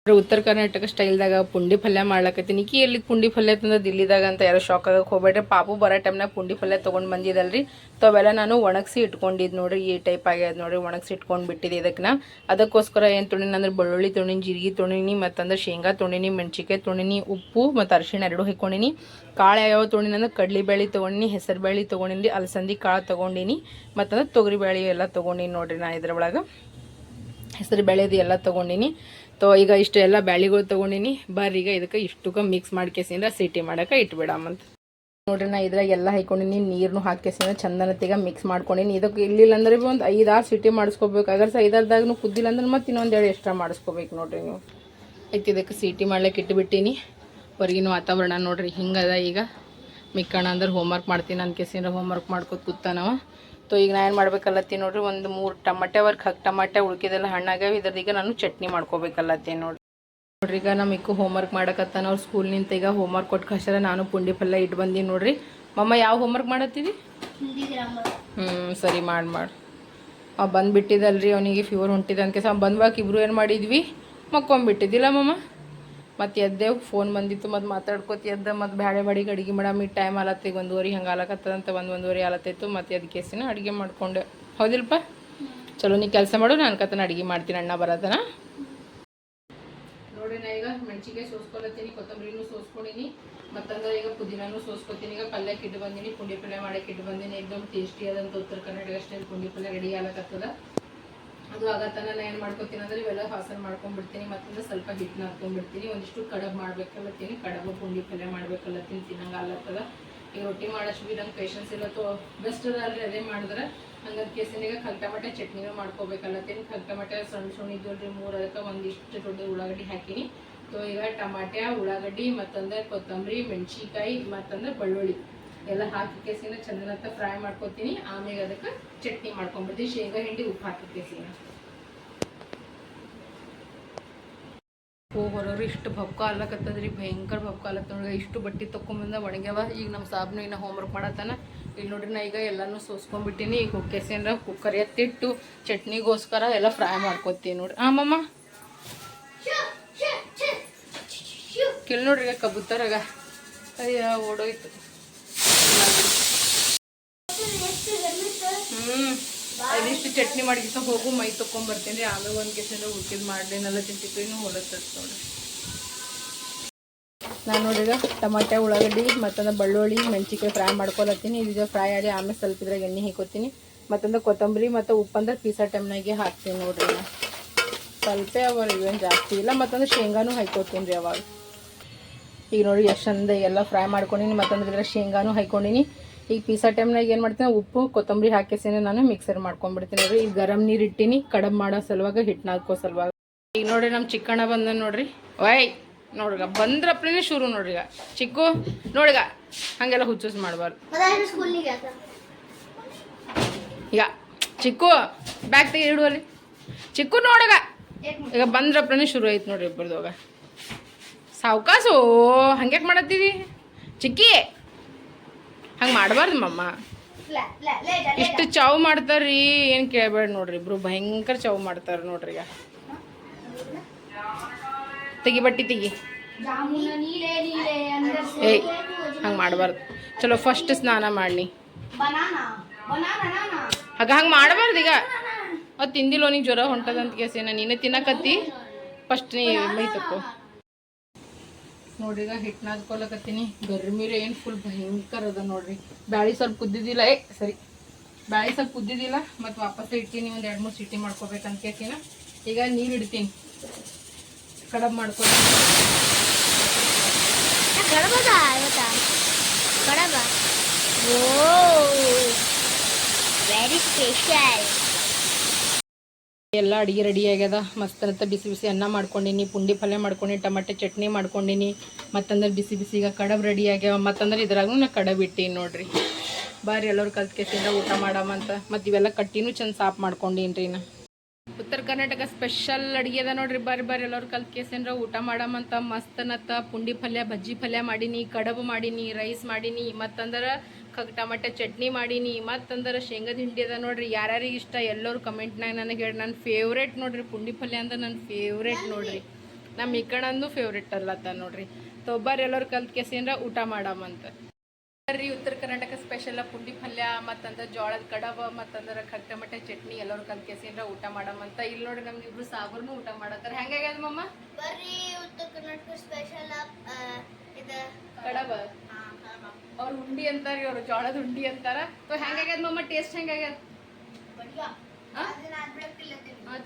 ಉತ್ತರ ಕರ್ನಾಟಕ ಸ್ಟೈಲ್ದಾಗ ಪುಂಡಿ ಪಲ್ಯ ಮಾಡ್ಲಕತ್ತೀನಿ. ಕಿ ಎಲ್ಲಿ ಪುಂಡಿ ಪಲ್ಯ ತಂದ ದಿಲ್ಲಿದಾಗ ಅಂತ ಯಾರೋ ಶಾಕ್ ಆಗಕ್ಕೆ ಹೋಗ್ಬೇಡ್ರಿ. ಪಾಪು ಬರೋ ಟೈಮ್ನಾಗ ಪುಂಡಿ ಪಲ್ಯ ತೊಗೊಂಡು ಬಂದಿದ್ದಲ್ರಿ ತಾವೆಲ್ಲ ನಾನು ಒಣಗಿಸಿ ಇಟ್ಕೊಂಡಿದ್ದು ನೋಡ್ರಿ. ಈ ಟೈಪ್ ಆಗ್ಯದ ನೋಡ್ರಿ. ಒಣಗಿಸಿ ಇಟ್ಕೊಂಡು ಬಿಟ್ಟಿದೆ ಇದಕ್ಕೆ ನಾ ಅದಕ್ಕೋಸ್ಕರ ಏನು ತೊಣಿನಿ ಅಂದ್ರೆ ಬೆಳ್ಳುಳ್ಳಿ ತೊಣಿನಿ ಜೀರಿಗೆ ತೊಣಿನಿ ಮತ್ತಂದ್ರೆ ಶೇಂಗಾ ತೊಣಿನಿ ಮೆಣಸಿಕಾಯಿ ತುಣಿನಿ ಉಪ್ಪು, ಮತ್ತು ಅರಿಶಿಣ ಎರಡು ಹಿಕ್ಕೊಂಡಿನಿ ಕಾಳು ಯಾವ್ಯಾವ ತುಣಿನ ಅಂದ್ರೆ ಕಡ್ಲಿಬೇಳೆ ತೊಗೊಂಡಿನಿ, ಹೆಸರು ಬೇಳೆ ತೊಗೊಂಡಿನಿ, ಅಲಸಂದಿ ಕಾಳು ತೊಗೊಂಡಿನಿ, ಮತ್ತಂದ್ರೆ ತೊಗರಿ ಬೇಳೆ ಎಲ್ಲ ತೊಗೊಂಡಿನಿ ನೋಡ್ರಿ ನಾನು ಇದ್ರ ಒಳಗೆ ಹೆಸರು ಬೇಳೆದು ಎಲ್ಲ ತೊಗೊಂಡಿನಿ. ತೊ ಈಗ ಇಷ್ಟು ಎಲ್ಲ ಬ್ಯಾಳಿಗಳು ತೊಗೊಂಡಿನಿ. ಈಗ ಇದಕ್ಕೆ ಇಷ್ಟಕ್ಕೆ ಮಿಕ್ಸ್ ಮಾಡ್ಕೇಸಿಂದ ಸಿಟಿ ಮಾಡಕ್ಕೆ ಇಟ್ಬಿಡಮ್ಮಂತ ನೋಡ್ರಿ ನಾ ಇದ್ರಾಗ ಎಲ್ಲ ಹಾಕೊಂಡಿನಿ ನೀರ್ನು ಹಾಕೇಸಿಂದ ಚಂದನತಿಗ ಮಿಕ್ಸ್ ಮಾಡ್ಕೊಂಡಿನಿ. ಇದಕ್ಕೆ ಇಲ್ಲಿಲ್ಲ ಅಂದ್ರೆ ಭೀ ಒಂದು ಐದಾರು ಸಿಟಿ ಮಾಡಿಸ್ಕೋಬೇಕು. ಅಗರ್ಸ ಐದಾರ್ದಾಗೂ ಕುದ್ದಿಲ್ಲ ಅಂದ್ರೆ ಮತ್ತೆ ಇನ್ನೊಂದು ಎರಡು ಎಕ್ಸ್ಟ್ರಾ ಮಾಡಿಸ್ಕೋಬೇಕು ನೋಡ್ರಿ ನೀವು. ಆಯ್ತು ಇದಕ್ಕೆ ಸಿಟಿ ಮಾಡ್ಲಿಕ್ಕೆ ಇಟ್ಬಿಟ್ಟಿನಿ. ಹೊರಗಿನ ವಾತಾವರಣ ನೋಡ್ರಿ ಹಿಂಗದ ಈಗ. ಮಿಕ್ಕಣ ಅಂದ್ರೆ ಹೋಮ್ವರ್ಕ್ ಮಾಡ್ತೀನಿ ಅನ್ಕೇಸಿಂದ್ರೆ ಹೋಮ್ವರ್ಕ್ ಮಾಡ್ಕೊತ ಕೂತಾನವ. ಸೊ ಈಗ ನಾನು ಏನು ಮಾಡ್ಬೇಕಲ್ಲತ್ತೀನಿ ನೋಡ್ರಿ ಒಂದು ಮೂರು ಟಮಾಟೆ ವರ್ಕ್ ಹಾಕಿ ಟಮಾಟೆ ಉಳ್ಕಿದೆಲ್ಲ ಹಣ್ಣಾಗ್ಯಾವ. ಇದ್ರದೀಗ ನಾನು ಚಟ್ನಿ ಮಾಡ್ಕೋಬೇಕಲ್ಲತ್ತೀನಿ ನೋಡ್ರಿ. ನೋಡ್ರಿ ಈಗ ನಮ್ಮ ಇಕ್ಕು ಹೋಮ್ವರ್ಕ್ ಮಾಡಕತ್ತಾನ. ಅವ್ರು ಸ್ಕೂಲ್ನಿಂದ ಈಗ ಹೋಮ್ವರ್ಕ್ ಕೊಟ್ಟು ಕಷ್ಟ ನಾನು ಪುಂಡಿ ಪಲ್ಯ ಇಟ್ಟು ಬಂದೀನಿ ನೋಡ್ರಿ. ಮಮ್ಮ ಯಾವ ಹೋಮ್ವರ್ಕ್ ಮಾಡತ್ತೀವಿ ಹಿಂದಿ ಗ್ರಾಮರ್ ಹ್ಞೂ ಸರಿ ಮಾಡಿ ಮಾಡಿ. ಅವ ಬಂದುಬಿಟ್ಟಿದ್ದಲ್ರಿ ಅವನಿಗೆ ಫೀವರ್ ಹೊಂಟಿದೆ. ಅನ್ಕೆ ಅವ್ ಬಂದ್ವಾಗ ಇಬ್ಬರು ಏನು ಮಾಡಿದ್ವಿ? ಮಕ್ಕೊಂಬಿಟ್ಟಿದ್ದಿಲ್ಲ ಮಮ್ಮ? ಮತ್ತು ಎದ್ದೆವು ಫೋನ್ ಬಂದಿತ್ತು, ಮತ್ತು ಮಾತಾಡ್ಕೋತಿ ಎದ್ದ, ಮತ್ತು ಬ್ಯಾಳೆ ಬಾಡಿಗೆ ಅಡುಗೆ ಮಾಡಮ್, ಈ ಟೈಮ್ ಆಲತ್ತ ಒಂದುವರೆ ಹಂಗೆ ಆಲಕತ್ತದಂತ ಒಂದು ಒಂದುವರೆ ಆಲತ್ತಿತ್ತು ಮತ್ತು ಅದಕ್ಕೆ ಕೇಸಿನ ಅಡುಗೆ ಮಾಡ್ಕೊಂಡೆ. ಹೌದಿಲ್ಪ? ಚಲೋ, ನೀ ಕೆಲಸ ಮಾಡು, ನಾನು ಕತನ ಅಡುಗೆ ಮಾಡ್ತೀನಿ, ಅಣ್ಣ ಬರತನ. ನೋಡಿ ನಾ ಈಗ ಮೆಣಸಿಗೆ ಸೋಸ್ಕೊಳತ್ತೀನಿ ಕೊತ್ತಂಬರಿನೂ ಸೋಸ್ಕೊಂಡಿನಿ, ಮತ್ತಂದ್ರೆ ಈಗ ಪುದೀನೂ ಸೋಸ್ಕೊತೀನಿ, ಈಗ ಪಲ್ಯಕ್ಕೆ ಇಟ್ಟು ಬಂದೀನಿ, ಪುಂಡಿ ಪಲ್ಯ ಮಾಡಕ್ಕೆ ಇಟ್ಟು ಬಂದೀನಿ, ಎಕ್ದಮ್ ಟೇಸ್ಟಿ ಆದಂಥ ಉತ್ತರ ಕನ್ನಡ ಸ್ಟೈಲ್ ಪುಂಡಿ ಪಲ್ಯ ರೆಡಿ ಆಗಕತ್ತದ ಅದು ಆಗತನ ನಾನು ಏನು ಮಾಡ್ಕೊತೀನಿ ಅಂದ್ರೆ ಇವೆಲ್ಲ ಹಾಸನ ಮಾಡ್ಕೊಂಡ್ಬಿಡ್ತೀನಿ, ಮತ್ತೊಂದು ಸ್ವಲ್ಪ ಹಿಟ್ಟನ್ನ ಹಾಕ್ಕೊಂಡ್ಬಿಡ್ತೀನಿ ಒಂದಿಷ್ಟು ಕಡಬ್ ಮಾಡ್ಬೇಕಲ್ಲತ್ತೀನಿ ಕಡಬು, ಪುಂಡಿ ಪಲ್ಯ ಮಾಡ್ಬೇಕಲ್ಲತ್ತೀನಿ ತಿನ್ನಂಗೆ ಅಲ್ಲತ್ತದ ಈಗ ರೊಟ್ಟಿ ಮಾಡೋಷ್ಟು ಬಿ ನಂಗೆ ಪೇಷನ್ಸ್ ಇಲ್ಲ ತೋ. ಬೆಸ್ಟ್ ಅಲ್ರಿ ಅದೇ ಮಾಡಿದ್ರೆ. ಹಂಗಂತ ಕೇಸಿನಾಗ ಕಲ್ ಟಮಟೆ ಚಟ್ನಿನೂ ಮಾಡ್ಕೋಬೇಕಲ್ಲತ್ತೀನಿ ಕಲ್ ಮಟ್ಟೆ ಸಣ್ಣ ಸಣ್ಣ ಇದ್ದಲ್ರಿ ಮೂರು, ಅದಕ್ಕೆ ಒಂದಿಷ್ಟು ದೊಡ್ಡ ಉಳ್ಳಾಗಡ್ಡಿ ಹಾಕಿನಿ. ಸೊ ಈಗ ಟಮಾಟೆ ಉಳ್ಳಾಗಡ್ಡಿ, ಮತ್ತಂದ್ರೆ ಕೊತ್ತಂಬರಿ ಮೆಣಸಿಕಾಯಿ ಮತ್ತಂದ್ರೆ ಬೆಳ್ಳುಳ್ಳಿ. ಎಲ್ಲ ಹಾಕಿ ಕೇಸಿನ ಚಂದನಂತ ಫ್ರೈ ಮಾಡ್ಕೊತೀನಿ. ಆಮೇಲೆ ಅದಕ್ಕೆ ಚಟ್ನಿ ಮಾಡ್ಕೊಂಡ್ಬಿಡ್ತೀನಿ. ಶೇಂಗಾ ಹಿಂಡಿ, ಉಪ್ಪು ಹಾಕಿ ಕೇಸಿನ ಓ ಹೊರವ್ರು, ಇಷ್ಟು ಭಪ್ಕ ಅಲ್ಲಕತ್ತದ್ರಿ. ಭಯಂಕರ ಭಪ್ಕ ಅಲ್ಲತ್ತ ನೋಡ್ರಿ. ಇಷ್ಟು ಬಟ್ಟೆ ತೊಗೊಂಬಂದ ಒಣಗ್ಯಾವ. ಈಗ ನಮ್ಮ ಸಾಬ್ನು ಇನ್ನು ಹೋಮ್ವರ್ಕ್ ಮಾಡತ್ತಾನ. ಇಲ್ಲಿ ನೋಡ್ರಿ ನಾ ಈಗ ಎಲ್ಲಾನು ಸೋಸ್ಕೊಂಡ್ಬಿಟ್ಟಿನಿ. ಈಗ ಹುಕ್ಕೇಸಿಂದ ಕುಕ್ಕರ್ ಎತ್ತಿಟ್ಟು ಚಟ್ನಿಗೋಸ್ಕರ ಎಲ್ಲ ಫ್ರೈ ಮಾಡ್ಕೊತೀನಿ ನೋಡ್ರಿ. ಆಮಮ್ಮ ಕಿಲ್ ನೋಡ್ರಿ ಈಗ ಕಬೂತರಾಗ ಅಯ್ಯ, ಓಡೋಯ್ತು ಹ್ಮ್ ಅದಿಷ್ಟು ಚಟ್ನಿ ಮಾಡಿಗಿಸ ಹೋಗು, ಮೈ ತೊಗೊಂಬರ್ತೀನಿ ಆಮೇಲೆ ಒಂದು ಕೆಸಿಂದ ಉಳ್ಕಿದ್ ಮಾಡ್ಲೇನೆಲ್ಲ ತಿಂತಿತ್ತು, ಇನ್ನು ಹೊಲತ್ತದ ನೋಡಿ ನಾನು ನೋಡಿದ್ರೆ ಟಮಾಟೆ, ಉಳ್ಳಾಗಡ್ಡಿ, ಮತ್ತೊಂದು ಬೆಳ್ಳುಳ್ಳಿ ಮೆಣಸಿಕಾಯಿ ಫ್ರೈ ಮಾಡ್ಕೊಳತ್ತೀನಿ ಇದು ಫ್ರೈ ಆಗಿ ಆಮೇಲೆ ಸ್ವಲ್ಪ ಇದ್ರಾಗ ಎಣ್ಣೆ ಹಾಕೋತೀನಿ. ಮತ್ತೊಂದು ಕೊತ್ತಂಬರಿ ಮತ್ತು ಉಪ್ಪಂದ್ರೆ ಪೀಸಾ ಟೈಮ್ನಾಗೆ ಹಾಕ್ತೀನಿ ನೋಡ್ರಿ ನಾನು ಸ್ವಲ್ಪ ಅವ ಇವೇನು ಜಾಸ್ತಿ ಇಲ್ಲ. ಮತ್ತೊಂದು ಶೇಂಗಾನು ಹಾಕೋತೀನಿ ರೀ ಅವಾಗ. ಈಗ ನೋಡಿ, ಎಷ್ಟು ಚಂದ ಎಲ್ಲ ಫ್ರೈ ಮಾಡ್ಕೊಂಡಿನಿ. ಮತ್ತೊಂದು ಇದ್ರಾಗ ಶೇಂಗಾನು ಹಾಕೊಂಡಿನಿ ಈಗ ಪೀಸಾ ಟೈಮ್ನಾಗ ಏನು ಮಾಡ್ತೀನಿ ಉಪ್ಪು ಕೊತ್ತಂಬರಿ ಹಾಕಿಸಿನೇ ನಾನು ಮಿಕ್ಸರ್ ಮಾಡ್ಕೊಂಡ್ಬಿಡ್ತೀನಿ ನೋಡ್ರಿ. ಈಗ ಗರಂ ನೀರು ಇಟ್ಟಿನಿ ಕಡಬ್ ಮಾಡೋ ಸಲುವಾಗ ಹಿಟ್ಟನ್ನ ಹಾಕೋ ಸಲುವಾಗ. ಈಗ ನೋಡ್ರಿ ನಮ್ಮ ಚಿಕ್ಕಣ್ಣ ಬಂದ ನೋಡ್ರಿ. ವೈ ನೋಡ್ರಿಗ ಬಂದ್ರಪ್ಲೇ ಶುರು ನೋಡ್ರಿಗ. ಚಿಕ್ಕು ನೋಡ್ಗ ಹಂಗೆಲ್ಲ ಹುಚ್ಚುಸ್ ಮಾಡಬಾರ್ದು. ಈಗ ಚಿಕ್ಕು ಬ್ಯಾಗ್ ತೆಗಿ ಇಡುವಲ್ಲಿ ಚಿಕ್ಕು ನೋಡಗ ಈಗ ಬಂದ್ರಪ್ಲೇ ಶುರು ಆಯ್ತು ನೋಡ್ರಿ ಇಬ್ಬರದಾಗ ಸಾವ್ಕಾಸು ಹಂಗ್ಯಾಕೆ ಮಾಡತ್ತೀವಿ ಚಿಕ್ಕಿ. ಹಂಗೆ ಮಾಡಬಾರ್ದು ಮಮ್ಮ ಇಷ್ಟು ಚಾವ್ ಮಾಡ್ತಾರ್ರಿ ಏನು ಕೇಳಬೇಡ ನೋಡ್ರಿ ಇಬ್ರು, ಭಯಂಕರ ಚಾವ್ ಮಾಡ್ತಾರೆ ನೋಡ್ರಿ ಈಗ. ತೆಗಿ ಬಟ್ಟಿ ತೆಗಿ. ಏಯ್, ಹಂಗೆ ಮಾಡಬಾರ್ದು. ಚಲೋ ಫಸ್ಟ್ ಸ್ನಾನ ಮಾಡಿ ಆಗ ಹಂಗೆ ಮಾಡಬಾರ್ದು ಈಗ. ಅದು ತಿಂದಿಲ್ಲ ನೀನು ಜ್ವರ ಹೊಂಟದಂತ ಕೇಸೇನ ನೀನೇ ತಿನ್ನಕತ್ತಿ ಫಸ್ಟ್ ನೀ ಮೈ ತಕ್ಕೋ ನೋಡ್ರಿ, ಈಗ ಹಿಟ್ಟು ನಾದ್ಕೊಳಕತ್ತೀನಿ ಗರ್ಮಿರ ಏನು ಫುಲ್ ಭಯಂಕರ ಅದ ನೋಡ್ರಿ. ಬ್ಯಾಳಿ ಸ್ವಲ್ಪ ಕುದ್ದಿದ್ದಿಲ್ಲ ಏ, ಸರಿ. ಬ್ಯಾಳಿ ಸ್ವಲ್ಪ ಕುದ್ದಿದ್ದಿಲ್ಲ ಮತ್ತು ವಾಪಸ್ ಇಡ್ತೀನಿ ಒಂದು ಎರಡು ಮೂರು ಸಿಟಿ ಮಾಡ್ಕೋಬೇಕಂತ ಕೇಳ್ತೀನ. ಈಗ ನೀರು ಇಡ್ತೀನಿ. ಕಡಬ್ ಕಡಬ? ಓ ವೆರಿ ಸ್ಪೆಷಲ್ ಎಲ್ಲ ಅಡುಗೆ ರೆಡಿ ಆಗ್ಯದ. ಮಸ್ತ್ ಅಂತ ಬಿಸಿ ಬಿಸಿ ಅನ್ನ ಮಾಡ್ಕೊಂಡಿನಿ, ಪುಂಡಿ ಪಲ್ಯ ಮಾಡ್ಕೊಂಡಿನಿ, ಟಮಾಟೆ ಚಟ್ನಿ ಮಾಡ್ಕೊಂಡಿನಿ. ಮತ್ತಂದ್ರೆ ಬಿಸಿ ಬಿಸಿ ಈಗ ಕಡಬ್ ರೆಡಿ ಆಗ್ಯಾವ. ಮತ್ತಂದ್ರೆ ಇದ್ರಾಗೂ ನಾ ಕಡಬ್ ಇಟ್ಟೀನಿ ನೋಡ್ರಿ. ಬಾರಿ ಎಲ್ಲರೂ ಕಲ್ತ್ಕೆಸಿಂದ ಊಟ ಮಾಡಮಂತ ಮತ್ತು ಇವೆಲ್ಲ ಕಟ್ಟಿನೂ ಚಂದ ಸಾಫ್ ಮಾಡ್ಕೊಂಡಿನ್ರಿ ನಾ. ಉತ್ತರ ಕರ್ನಾಟಕ ಸ್ಪೆಷಲ್ ಅಡುಗೆ ಅದ ನೋಡ್ರಿ. ಬಾರಿ ಬಾರಿ ಎಲ್ಲರೂ ಕಲ್ತ್ಕೆಸಿಂದ್ರ ಊಟ ಮಾಡಮಂತ ಮಸ್ತ್ ನತ್ತ ಪುಂಡಿ ಪಲ್ಯ, ಬಜ್ಜಿ ಪಲ್ಯ ಮಾಡೀನಿ, ಕಡಬು ಮಾಡಿನಿ ರೈಸ್ ಮಾಡೀನಿ. ಮತ್ತಂದ್ರೆ ಕಗ್ ಟೊಮೆಟೊ ಚಟ್ನಿ ಮಾಡೀನಿ, ಮತ್ತಂದ್ರೆ ಶೇಂಗದ ಹಿಂಡಿ ಅದ ನೋಡ್ರಿ. ಯಾರ್ಯಾರಿಗೆ ಇಷ್ಟ ಎಲ್ಲರೂ ಕಮೆಂಟ್ನಾಗ ನನಗೆ ಹೇಳಿ ನನ್ನ ಫೇವ್ರೇಟ್ ನೋಡ್ರಿ, ಪುಂಡಿ ಪಲ್ಯ ಅಂದ್ರೆ ನನ್ನ ಫೇವ್ರೇಟ್ ನೋಡ್ರಿ. ನಮ್ಮ ಈ ಕಣಂದು ಫೇವ್ರೇಟ್ ಅಲ್ಲತ್ತ ನೋಡ್ರಿ. ತೊಬ್ಬರ್ ಎಲ್ಲರೂ ಕಲ್ತ್ಕೆಸಿಂದ್ರ ಊಟ ಮಾಡಮಂತ ಬರ್ರಿ ಉತ್ತರ ಕರ್ನಾಟಕ ಸ್ಪೆಷಲ್ ಪುಂಡಿ ಪಲ್ಯ, ಮತ್ತಂದ್ರೆ ಜೋಳದ ಕಡಬ, ಮತ್ತಂದ್ರೆ ಕಗ್ ಚಟ್ನಿ ಎಲ್ಲರೂ ಕಲ್ತ್ಕೆಸಿಂದ್ರ ಊಟ ಮಾಡಮಂತ ಇಲ್ಲಿ ನೋಡ್ರಿ ನಮ್ಗೆ ಇಬ್ರು ಸಾಗರ್ನು ಊಟ ಮಾಡತ್ತಾರ ಹೆಂಗಾಗ್ಯದ ಮಮ್ಮ ಬರ್ರಿ ಉತ್ತರ ಕರ್ನಾಟಕ ಸ್ಪೆಷಲ್ ಕಡಬ. ಅವ್ರ ಉಂಡಿ ಅಂತಾರ ಇವ್ರು ಜೋಳದ ಉಂಡಿ ಅಂತಾರ. ಸೊ ಹೆಂಗಾಗ್ಯದ ಮಮ್ಮ? ಟೇಸ್ಟ್ ಹೆಂಗಾಗ್ಯದ?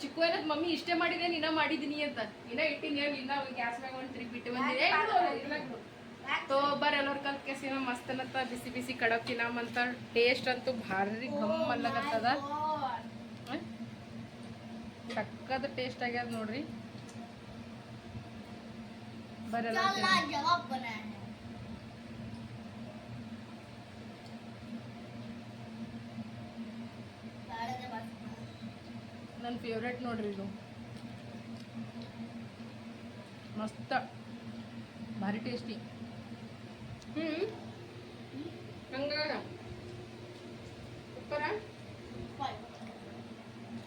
ಚಿಕ್ಕು ಏನತ್ ಮಮ್ಮಿ ಇಷ್ಟೇ ಮಾಡಿದೆ ನೀನ ಮಾಡಿದೀನಿ ಅಂತ. ಇನ್ನ ಇಟ್ಟಿನಿ ಇನ್ನ ಗ್ಯಾಸ್ ಮ್ಯಾಗ ಒಂದ್ ತಿರುಗಿ ಬಿಟ್ಟು ಬಂದಿದೆ. ತೋ ಬರ್ ಎಲ್ಲರ ಕಲ್ ಕೆಸಿನ ಮಸ್ತ್ ಅನ್ನತ್ತ ಬಿಸಿ ಬಿಸಿ ಕಡಬ್ ತಿನ್ನಮಂತ ಟೇಸ್ಟ್ ಅಂತೂ ಭಾರಿ ಘಮ್ ಅಲ್ಲಗತ್ತದ. ಸಕ್ಕದ ಟೇಸ್ಟ್ ಆಗ್ಯದ ನೋಡ್ರಿ. બરાબર જવાબ બનાવે ನನ್ನ ಫೇವ್ರೇಟ್ ನೋಡ್ರಿ ಇದು. ಮಸ್ತ. ಭಾರಿ ಟೇಸ್ಟಿ ಹ್ಞೂ ಹಂಗಾರ ಸೂಪರ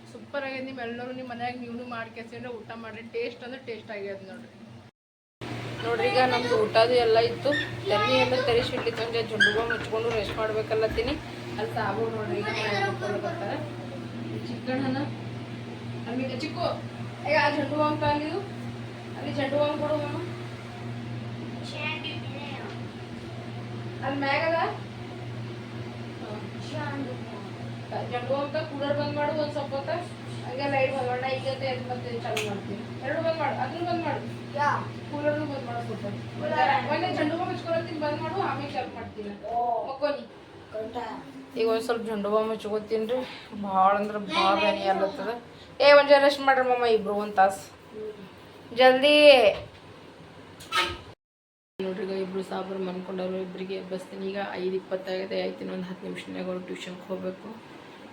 ಸೂಪರ್ ಆಗ್ಯದ ನಿಮ್ಮೆಲ್ಲರೂ ನಿಮ್ಮ ಮನ್ಯಾಗ ನೀವು ಮಾಡ್ಕೇಸಿದ್ರೆ ಊಟ ಮಾಡಿರಿ ಟೇಸ್ಟ್ ಅಂದ್ರೆ ಟೇಸ್ಟ್ ಆಗ್ಯದ ನೋಡ್ರಿ. ನೋಡ್ರಿ, ಈಗ ನಮ್ದು ಊಟದು ಎಲ್ಲ ಇತ್ತು. ತನ್ನಿ ಎಲ್ಲ ತೆರಿಸಿಡ್ಲಿತ್ತು ಹಂಗೆ ಜುಂಡುಗ ಮುಚ್ಕೊಂಡು ರೆಸ್ಟ್ ಮಾಡ್ಬೇಕಲ್ಲತ್ತೀನಿ. ಅಲ್ಲಿ ಸಾಬು ನೋಡ್ರಿ, ಈಗ ಹನ ಅಲ್ಲಿ ಚಿಕ್ಕು ಈಗ ಆ ಜಂಡು ಅಂತ ಅಲ್ಲಿ ಅಲ್ಲಿ ಜಂಡು ಹಂಗೆ ಕೊಡು ಮಾಮ. ಅಲ್ಲಿ ಮ್ಯಾಗದ ಜಂಡು ಅಂತ ಕೂಡರ್ ಬಂದ್ ಮಾಡು, ಒಂದು ಸ್ವಲ್ಪ ಹೊತ್ತ. ಹಂಗೆ ಲೈಟ್ ಬಂದ್ ಮಾಡ ಈಗ ಮತ್ತೆ ಚಾಲು ಮಾಡ್ತೀನಿ. ಎರಡು ಬಂದ್ ಮಾಡು ಅದನ್ನು ಬಂದ್ ಮಾಡು. ಈಗ ಒಂದು ಸ್ವಲ್ಪ ಜಂಡು ಬಾಂಬ್ ಹಚ್ಕೋತೀನ್ರಿ ರೀ. ಭಾಳ ಅಂದ್ರೆ ಭಾಳ ಬೇನಿ ಅಲ್ಲತ್ತದ ಏ ಒಂದು ಜನ ರೆಸ್ಟ್ ಮಾಡ್ರಿ ಮಮ್ಮ ಇಬ್ರು ಒಂದು ತಾಸು. ಜಲ್ದಿ. ನೋಡ್ರಿ ಈಗ ಇಬ್ರು ಸಾಬ್ರು ಮನ್ಕೊಂಡವ್ರು ಇಬ್ಬರಿಗೆ ಬಸ್ತೀನಿ. ಈಗ ಐದು ಇಪ್ಪತ್ತಾಗದೆ ಆಯ್ತಿನ ಒಂದ್ ಹತ್ತು ನಿಮಿಷನಾಗ ಅವ್ರು ಟ್ಯೂಷನ್ಗೆ ಹೋಗ್ಬೇಕು.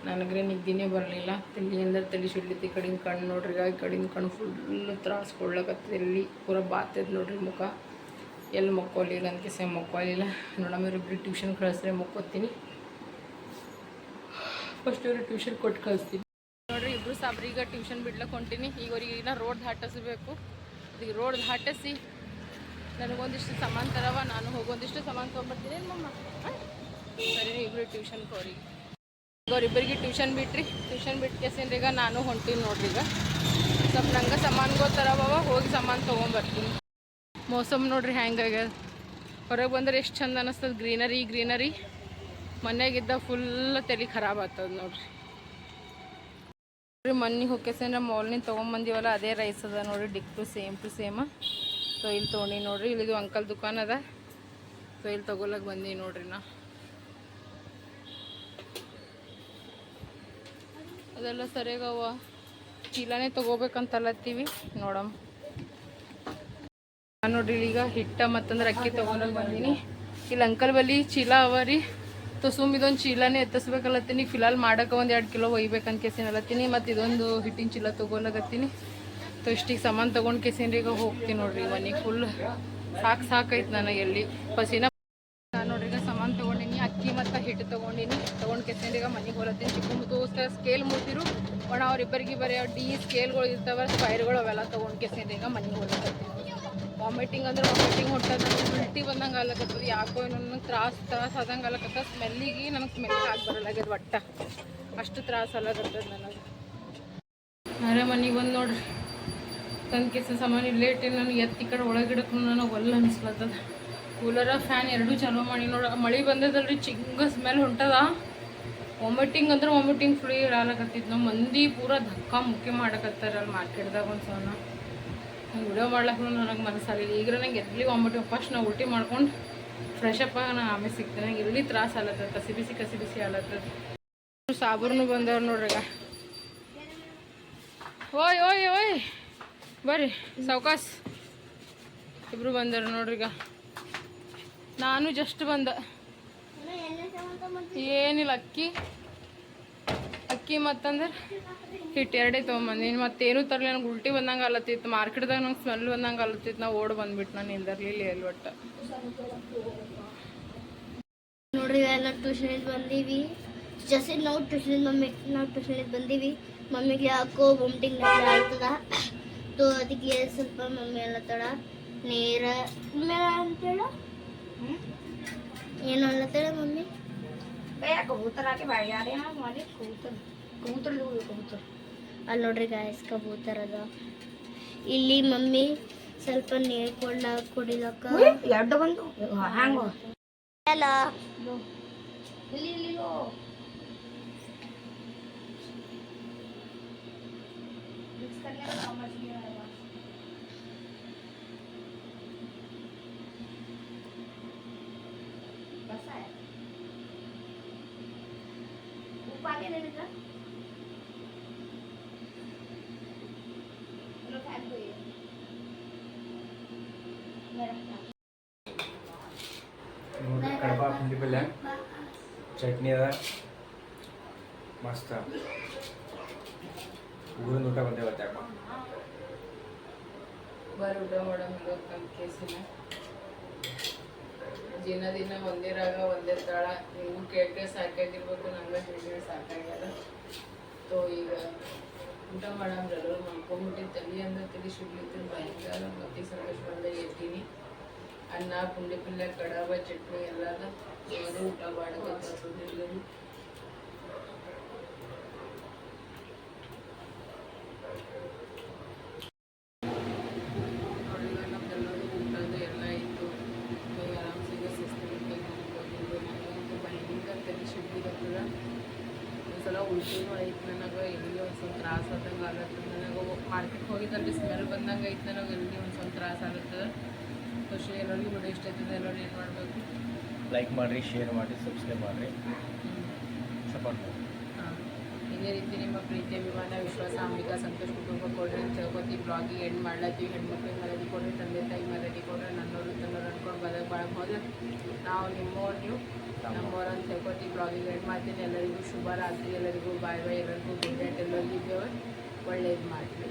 ನನಗ್ರೆ ನಿದ್ದೆನೇ ಬರಲಿಲ್ಲ. ತಲೆ ಅಂದ್ರೆ ತಲೆ ಸಿಡ್ಲಿತ್ತು ಈ ಕಡಿನ ಕಣ್ಣು ನೋಡ್ರಿ, ಈ ಕಡಿನ ಕಣ್ಣು ಫುಲ್ ತ್ರಾಸ ಕೊಡ್ಲಕತ್ತೆ ಎಲ್ಲಿ ಪೂರ ಬಾತದ ನೋಡ್ರಿ ಮುಖ. ಎಲ್ಲಿ ಮಕ್ಕೋಲಿಲ್ಲ ಅಂತ ಕೆಸೆ ಮಕ್ಕೋಲಿಲ್ಲ. ನೋಡಮ್ಮ ಇವ್ರಿಬ್ರಿಗೆ ಟ್ಯೂಷನ್ ಕಳಿಸ್ರೆ ಮಕ್ಕೋತೀನಿ. ಫಸ್ಟ್ ಇವ್ರಿಗೆ ಟ್ಯೂಷನ್ ಕೊಟ್ಟು ಕಳಿಸ್ತೀನಿ. ನೋಡ್ರಿ, ಇಬ್ರು ಸಾಬ್ರೀಗ ಟ್ಯೂಷನ್ ಬಿಡ್ಲಕ್ಕೆ ಹೊಂಟೀನಿ. ಈಗ ಅವ್ರಿಗೆ ರೋಡ್ ದಾಟಿಸ್ಬೇಕು. ಈಗ ರೋಡ್ ದಾಟಿಸಿ. ನನಗೊಂದಿಷ್ಟು ಸಮಾನ ತರವ, ನಾನು ಹೋಗೊಂದಿಷ್ಟು ಸಮಾನ ತೊಗೊಂಬರ್ತೀನಿ ಮಮ್ಮ? ಸರಿ ಇಬ್ರು ಟ್ಯೂಷನ್ಗೆ ಅವ್ರಿಗೆ ಅವ್ರಿಬ್ಬರಿಗೆ ಟ್ಯೂಷನ್ ಬಿಟ್ರಿ. ಟ್ಯೂಷನ್ ಬಿಟ್ಟು ಕೇಸಿನ ಈಗ ನಾನು ಹೊಂಟೀನಿ ನೋಡ್ರಿ ಈಗ. ಸ್ವಲ್ಪ ನಂಗೆ ಸಾಮಾನುಗಳು ತರವವ ಹೋಗಿ ಸಾಮಾನು ತೊಗೊಂಬರ್ತೀನಿ ಮೋಸಮ್ ನೋಡ್ರಿ ಹೆಂಗಾಗ್ಯದ ಹೊರಗೆ ಬಂದ್ರೆ ಎಷ್ಟು ಚಂದ ಅನಿಸ್ತದ ಗ್ರೀನರಿ ಗ್ರೀನರಿ. ಮನೆಯಾಗಿದ್ದ ಫುಲ್ ತಲೆ ಖರಾಬ್ ಆಗ್ತದ ನೋಡ್ರಿ. ನೋಡ್ರಿ ಮನ್ನಿ ಹೊಕ್ಕೆಸೇನ ಮಾಲ್ನಿಂದ ತೊಗೊಂಬಂದಿವಲ್ಲ ಅದೇ ರೈಸ್ ಅದ ನೋಡ್ರಿ ಡಿಕ್ ಟು ಸೇಮ್ ಟು ಸೇಮ್ ಸೊ ಇಲ್ಲಿ ತೊಗೊಂಡಿ ನೋಡ್ರಿ, ಇಲ್ಲಿದು ಅಂಕಲ್ ದುಕಾನ್ ಅದ. ಸೊ ಇಲ್ಲಿ ತೊಗೊಳಕ್ ಬಂದಿ ನೋಡ್ರಿ ನಾ. ಅದೆಲ್ಲ ಸರಿಯಾಗವ? ಚೀಲನೇ ತಗೋಬೇಕಂತಲ್ಲತ್ತೀವಿ ನೋಡಮ್ ನೋಡ್ರಿ, ಈಗ ಹಿಟ್ಟ ಮತ್ತಂದ್ರೆ ಅಕ್ಕಿ ತೊಗೊಂಡೋಗಿ ಬಂದೀನಿ. ಇಲ್ಲಿ ಅಂಕಲ್ ಬಲ್ಲಿ ಚೀಲ ಅವ ರೀ. ತುಸುಮ್ ಇದೊಂದು ಚೀಲನೇ ಎತ್ತಿಸ್ಬೇಕಲ್ಲತ್ತೀನಿ ಫಿಲಾಲ್ ಮಾಡಕ್ಕೆ ಒಂದು ಎರಡು ಕಿಲೋ ಒಯ್ಬೇಕಂತ ಕೇಸಿನಲ್ಲತ್ತೀನಿ ಮತ್ತು ಇದೊಂದು ಹಿಟ್ಟಿನ ಚೀಲ ತೊಗೊಳಗತ್ತೀನಿ ತೊ ಇಷ್ಟಿಗೆ ಸಾಮಾನು ತೊಗೊಂಡು ಕೇಸಿನ್ರಿ ಈಗ ಹೋಗ್ತೀನಿ ನೋಡ್ರಿ ಮನೆಗೆ ಫುಲ್ ಸಾಕು ಸಾಕೈತೆ ನನಗೆ ಎಲ್ಲಿ. ಪಸಿನ ನಾನು ನೋಡ್ರಿ ಈಗ ಸಾಮಾನು ತೊಗೊಂಡಿನಿ ಅಕ್ಕಿ ಮತ್ತು ಹಿಟ್ಟು ತೊಗೊಂಡಿನಿ ತೊಗೊಂಡು ಕೆಸಂದ್ರೆ ಈಗ ಮನೆಗೆ ಹೊಲತ್ತೀನಿ ಚಿಕ್ಕ ಮುತ್ತೋಸ್ಕರ ಸ್ಕೇಲ್ ಮುಟ್ಟಿರು ಒಣ ಅವ್ರಿಬ್ಬರಿಗೆ ಬರೀ ಡಿ ಸ್ಕೇಲ್ಗಳು ಇರ್ತಾವ ಸ್ಪೈರ್ಗಳು ಅವೆಲ್ಲ ತೊಗೊಂಡು ಕೆಸಂದ್ರೆ ಈಗ ಮನೆಗೆ ಹೊಡ್ತೀವಿ ವಾಮಿಟಿಂಗ್ ಅಂದ್ರೆ ವಾಮಿಟಿಂಗ್ ಹೊಟ್ಟದ ಉಲ್ಟಿ ಬಂದಂಗೆ ಆಗ್ಲಕತ್ತದ ಯಾಕೋ ಏನೋ ತ್ರಾಸ ತ್ರಾಸ ಆದಂಗೆ ಆಗ್ಲಕತ್ತ. ಸ್ಮೆಲ್ಲಿಗೆ ನನಗೆ ಸ್ಮೆಲ್ ಆಗಿ ಬರಲಾಗ್ಯದ ಒಟ್ಟ. ಅಷ್ಟು ತ್ರಾಸ ಅಲ್ಲಕತ್ತದ ನನಗೆ. ಅರೆ ಮನೆಗೆ ಬಂದು ನೋಡ್ರಿ. ತಂದು ಕೆಸ ಸಾಮಾನು ಲೇಟ್ ನನಗೆ ಎತ್ತಿ ಕಡೆ ಒಳಗಿಡಕ್ಕೂ ನನಗೆ ಒಲ್ಲ ಅನಿಸ್ಲತ್ತದ. ಕೂಲರ ಫ್ಯಾನ್ ಎರಡೂ ಚಾಲೂ ಮಾಡಿ ನೋಡ. ಮಳೆ ಬಂದದಲ್ರಿ, ಚಿಂಗ ಸ್ಮೆಲ್ ಹೊಂಟದ. ವಾಮಿಟಿಂಗ್ ಅಂದ್ರೆ ವಾಮಿಟಿಂಗ್ ಫ್ರೀ ಇರಲಕತ್ತಿತ್ತು ನಮ್ಮ ಮಂದಿ ಪೂರ ಧಕ್ಕ ಮುಖ್ಯ ಮಾಡಕತ್ತಾರ ಅಲ್ಲಿ ಮಾರ್ಕೆಟ್ದಾಗ ಒಂದು ಸಲ. ವಿಡಿಯೋ ಮಾಡ್ಲಕ್ಕೂ ನನಗೆ ಮನಸ್ಸಾಗಲಿಲ್ಲ. ಈಗ ನಂಗೆ ಎಲ್ಲಿ ವಾಮಿಟಿಂಗ್ ಫಸ್ಟ್ ನಾವು ಉಲ್ಟಿ ಮಾಡ್ಕೊಂಡು ಫ್ರೆಶ್ ಅಪ್ ನಾನು ಆಮೇಲೆ ಸಿಗ್ತೇನೆ ನಂಗೆ ಎಲ್ಲಿ ತ್ರಾಸ ಆಲತ್ತದ ಕಸಿ ಬಿಸಿ ಕಸಿ ಬಿಸಿ ಆಲತ್ತದ ಸಾಬೂರ್ನು ಬಂದವ್ರು ನೋಡ್ರಿಗ ಓಯ್ ಓಯ್ ಓಯ್. ಬರ್ರಿ, ಸಾವ್ಕಾಸ್. ಇಬ್ರು ಬಂದರು ನೋಡ್ರಿಗ ನಾನು ಜಸ್ಟ್ ಬಂದ. ಏನಿಲ್ಲ ಅಕ್ಕಿ. ಅಕ್ಕಿ ಮತ್ತಂದ್ರೆ ಹಿಟ್ಟು ಎರಡೇ ತೊಗೊಂಬಂದಿನಿ ಮತ್ತೇನು ತರಲಿ ನನಗೆ ಉಲ್ಟಿ ಬಂದಂಗೆ ಅಲ್ಲತ್ತಿತ್ತು ಮಾರ್ಕೆಟ್ದಾಗ ನಂಗೆ ಸ್ಮೆಲ್ ಬಂದಂಗೆ ಅಲ್ಲತ್ತಿತ್ತು ನಾವು ಓಡ್ ಬಂದ್ಬಿಟ್ಟು ನಾನು ನಿಂದರ್ಲಿಲ್ಲ ಎಲ್ಲಿ ಒಟ್ಟು ನೋಡ್ರಿ ಎಲ್ಲ ಟ್ಯೂಷನಿಗೆ ಬಂದೀವಿ. ಜಸ್ಟ್ ನಾವು ಟ್ಯೂಷನ್ ಮಮ್ಮಿ ನಾವು ಟ್ಯೂಷನಿಗೆ ಬಂದೀವಿ. ಮಮ್ಮಿಗೆ ಯಾಕೋ ಬೊಮ್ಟಿಂಗ್ ಆಗ್ತದ. ತೋ ಅದಕ್ಕೆ ಸ್ವಲ್ಪ ಮಮ್ಮಿ ಎಲ್ಲ ತಡ ನೀರ ಮೇಲೆ ಅಂತೇಳ ಏನು ಅಲ್ಲತ್ತೇಳ ಮಮ್ಮಿ ಕಬೂತರ ಹಾಕಿ ಯಾರೇ ಮಾಡಿ ಕಬೂತರ ಕಬೂತರ ಕಬೂತರ ಅಲ್ಲಿ ನೋಡ್ರಿ ಗಾಯಸ್ ಕಬೂತರ ಅದ ಇಲ್ಲಿ ಮಮ್ಮಿ ಸ್ವಲ್ಪ ನೀರು ಕೊಂಡ ಕುಡಿಲಕ್ಕ ಎರಡು ಬಂದು ಹ್ಯಾಂಗ ಅಲ್ಲ ಇಲ್ಲಿ ಇಲ್ಲಿ ನೋಡ್ರಿ ಕಡಬ ಪುಂಡಿ ಪಲ್ಯ ಚಟ್ನಿ ಅದ. ಮಸ್ತ್. ಊರಿನ ಊಟ ಬಂದೇ ಯಾಕ ಬರ್ ಊಟ ಮಾಡೋ ಕೇಸಿನ. ದಿನ ದಿನ ಒಂದೇ ರಾಗ, ಒಂದೇ ತಾಳ. ನೀವು ಕೇಳ್ಕೆ ಸಾಕಾಗಿರ್ಬೇಕು ನಂಗೆ ಹೇಳಿದ್ರೆ ಸಾಕಾಗ್ಯದ. ತೋ, ಈಗ ಊಟ ಮಾಡಂದ್ರೆ ಎಲ್ಲರೂ ಮಾಡ್ಕೊಂಬಿಟ್ಟು ತಲೆ ಅಂದ್ರೆ ತಲೆ ಸುಡ್ಲಿತ್ತು ಭಯಂಕರ ಮತ್ತೆ ಸಂತೋಷ ಬಂದ ಎತ್ತೀನಿ ಅನ್ನ, ಪುಂಡಿ ಪಲ್ಯ ಕಡಬ ಚಟ್ನಿ ಎಲ್ಲ ಊಟ ಮಾಡಬೇಕು ನಮ್ದೆಲ್ಲರೂ ಊಟದ್ದು ಎಲ್ಲ ಇತ್ತು ಆರಾಮ್ಸಿಗೆ ಸುಸ್ತು ಭಯಂಕರ ತಲೆ ಸುಡ್ಲಿಕತ್ತದ ಒಂದ್ಸಲ ಉಲ್ಟಿನೂ ಐತೆ ನನಗೆ ಎಲ್ಲಿ ಒಂದು ಸ್ವಲ್ಪ ತ್ರಾಸ ಆದಂಗೆ ಆಗತ್ತೆ. ನನಗೆ ಮಾರ್ಕೆಟ್ಗೆ ಹೋಗಿದ್ದಲ್ಲಿ ಸ್ಮೆಲ್ ಬಂದಂಗೆ ಐತೆ ನನಗೆ ಎಲ್ಲಿ ಒಂದು ಸ್ವಲ್ಪ ತ್ರಾಸ ಆಗುತ್ತೆ. ಖುಷಿ ಎಲ್ಲರಿಗೂ ವಿಡಿಯೋ ಇಷ್ಟ ಆಯ್ತದೆ ಎಲ್ಲರೂ ಏನು ಮಾಡಬೇಕು. ಲೈಕ್ ಮಾಡಿರಿ ಶೇರ್ ಮಾಡಿರಿ ಸಬ್ಸ್ಕ್ರೈಬ್ ಮಾಡಿರಿ. ಸಪೋರ್ಟ್ ಮಾಡಿ ಹಾಂ. ಇದೇ ರೀತಿ ನಿಮ್ಮ ಪ್ರೀತಿ ಅಭಿಮಾನ ವಿಶ್ವಾಸ ಅಂಬಿಕ ಸಂತೋಷ ಕುಟುಂಬ ಕೊಡ್ರಿ. ಅಂತ ಹೇಳ್ಕೊತೀವಿ. ಬ್ಲಾಗಿಗೆ ಎಂಡ್ ಮಾಡ್ಲತ್ತೀವಿ. ಹೆಣ್ಮಕ್ಳಿಗೆ ಮರದಿ ಕೊಡ್ರಿ ತಂದೆ ತಾಯಿ ಮರದಿ ಕೊಡ್ರಿ ನನ್ನೋರು ತನ್ನೋರು ಅನ್ಕೊಂಡು ಬದಕ್ ಬಾಳಕ್ ಹೋದ್ರೆ ನಾವು ನಿಮ್ಮವ್ರು ನೀವು ನಮ್ಮವ್ರು ಅಂತ ಬ್ಲಾಗಿಗೆ ಎಂಡ್ ಮಾಡ್ತೀನಿ. ಎಲ್ಲರಿಗೂ ಶುಭ ರಾತ್ರಿ ಎಲ್ಲರಿಗೂ ಬಾಯ್ ಬಾಯ್ ಎಲ್ಲರಿಗೂ ಗುಡ್ ನೈಟ್ ಎಲ್ಲರಿಗೂ ಒಳ್ಳೆಯದು ಮಾಡಲಿ